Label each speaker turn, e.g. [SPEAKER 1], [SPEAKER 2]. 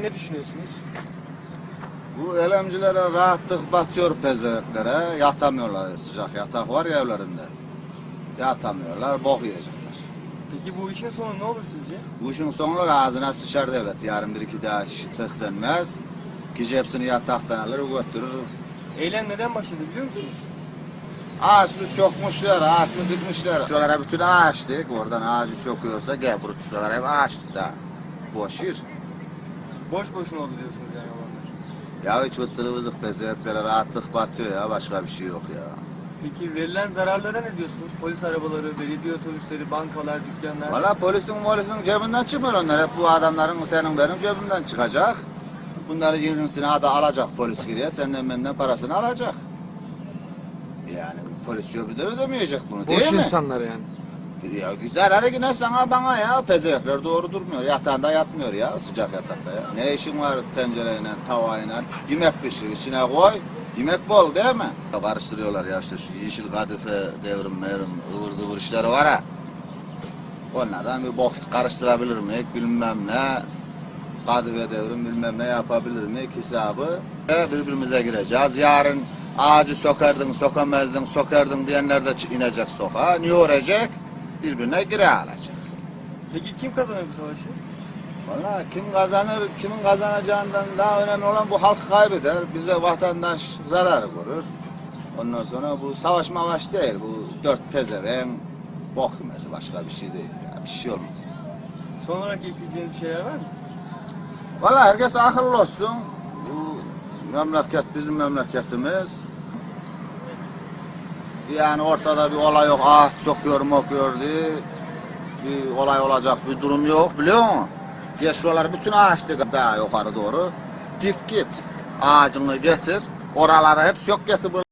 [SPEAKER 1] Ne düşünüyorsunuz?
[SPEAKER 2] Bu elemcilere rahatlık batıyor pezevenklere. Yatamıyorlar. Sıcak yatak var ya evlerinde. Yatamıyorlar. Bok yiyecekler.
[SPEAKER 1] Peki bu işin sonu ne olur sizce?
[SPEAKER 2] Bu işin sonları ağzına sıçar devlet. Yarın bir iki daha şişit seslenmez. Gece hepsini yataktan alır götürür.
[SPEAKER 1] Eylem neden başladı biliyor musunuz?
[SPEAKER 2] Ağaç mı sökmüşler, ağaç mı dikmişler. Şuralara bütün ağaç dik. Oradan ağacı söküyorsa gel buraya şuralara hep ağaç dik da. Boş yer.
[SPEAKER 1] Boş boşuna oldu diyorsunuz yani olanlar.
[SPEAKER 2] Ya hiç vıttırı vızık pezevenklere rahatlık batıyor ya. Başka bir şey yok ya.
[SPEAKER 1] Peki verilen zararlara ne diyorsunuz? Polis arabaları, belediye otobüsleri, bankalar, dükkanlar.
[SPEAKER 2] Valla polisin polisin cebinden çıkmıyor onlar. Hep bu adamların senin benim cebimden çıkacak. Bunları yirmisine ada alacak polis geriye. Senden benden parasını alacak. Yani polis cebinden ödemeyecek bunu
[SPEAKER 3] Boş
[SPEAKER 2] değil mi?
[SPEAKER 3] insanlar yani.
[SPEAKER 2] Ya güzel hadi yine sana bana ya. Pezevekler doğru durmuyor. Yatağında yatmıyor ya sıcak yatakta ya. Ne işin var tencereyle, tavayla? Yemek pişir içine koy. Yemek bol değil mi? Karıştırıyorlar ya işte şu yeşil kadife devrim mevrim ıvır zıvır işleri var ha. Onlardan bir bok karıştırabilir mi bilmem ne. Kadife devrim bilmem ne yapabilir mi hesabı. E, birbirimize gireceğiz. Yarın ağacı sokardın, sokamazdın, sokardın diyenler de inecek sokağa. Ne olacak? Birbirine gire alacak.
[SPEAKER 1] Peki kim kazanır bu savaşı?
[SPEAKER 2] Valla kim kazanır, kimin kazanacağından daha önemli olan bu halk kaybeder. Bize vatandaş zarar görür. Ondan sonra bu savaş mavaş değil. Bu dört pezeven bok yemesi başka bir şey değil. Ya, bir şey olmaz.
[SPEAKER 1] Son olarak ekleyeceğiniz bir şeyler var mı?
[SPEAKER 2] Valla herkes akıllı olsun. Bu memleket bizim memleketimiz. Yani ortada bir olay yok. Ah sokuyor mokuyor diye. Bir olay olacak bir durum yok biliyor musun? Geç şuraları bütün ağaç dik daha yukarı doğru. Dik git. Ağacını getir. Oralara hep sök getir.